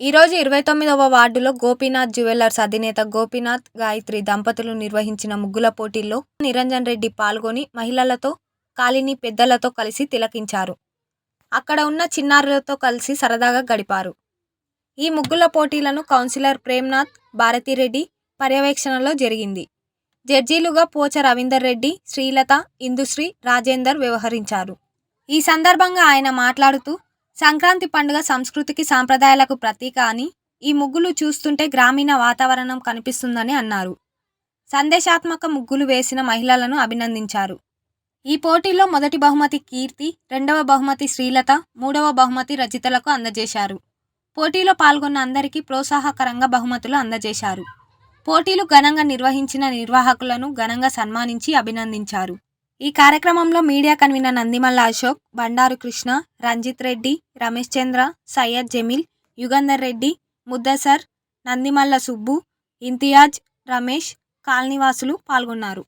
ఈరోజు ఇరవై తొమ్మిదవ వార్డులో గోపీనాథ్ జ్యువెలర్స్ అధినేత గోపీనాథ్ గాయత్రి దంపతులు నిర్వహించిన ముగ్గుల పోటీల్లో నిరంజన్ రెడ్డి పాల్గొని మహిళలతో కాలిని పెద్దలతో కలిసి తిలకించారు. అక్కడ ఉన్న చిన్నారులతో కలిసి సరదాగా గడిపారు. ఈ ముగ్గుల పోటీలను కౌన్సిలర్ ప్రేమ్నాథ్ భారతిరెడ్డి పర్యవేక్షణలో జరిగింది. జడ్జీలుగా పోచ రవీందర్ రెడ్డి శ్రీలత ఇందుశ్రీ రాజేందర్ వ్యవహరించారు. ఈ సందర్భంగా ఆయన మాట్లాడుతూ సంక్రాంతి పండుగ సంస్కృతికి సాంప్రదాయాలకు ప్రతీక అని ఈ ముగ్గులు చూస్తుంటే గ్రామీణ వాతావరణం కనిపిస్తుందని అన్నారు. సందేశాత్మక ముగ్గులు వేసిన మహిళలను అభినందించారు. ఈ పోటీలో మొదటి బహుమతి కీర్తి రెండవ బహుమతి శ్రీలత మూడవ బహుమతి రజితలకు అందజేశారు. పోటీలో పాల్గొన్న అందరికీ ప్రోత్సాహకరంగా బహుమతులు అందజేశారు. పోటీలు ఘనంగా నిర్వహించిన నిర్వాహకులను ఘనంగా సన్మానించి అభినందించారు. ఈ కార్యక్రమంలో మీడియా కన్వీనర్ నందిమల్ల అశోక్ బండారు కృష్ణ రంజిత్ రెడ్డి రమేష్ చంద్ర సయ్యద్ జమీల్ యుగంధర్ రెడ్డి ముద్దసర్ నందిమల్ల సుబ్బు ఇంతియాజ్ రమేష్ కాలనీవాసులు పాల్గొన్నారు.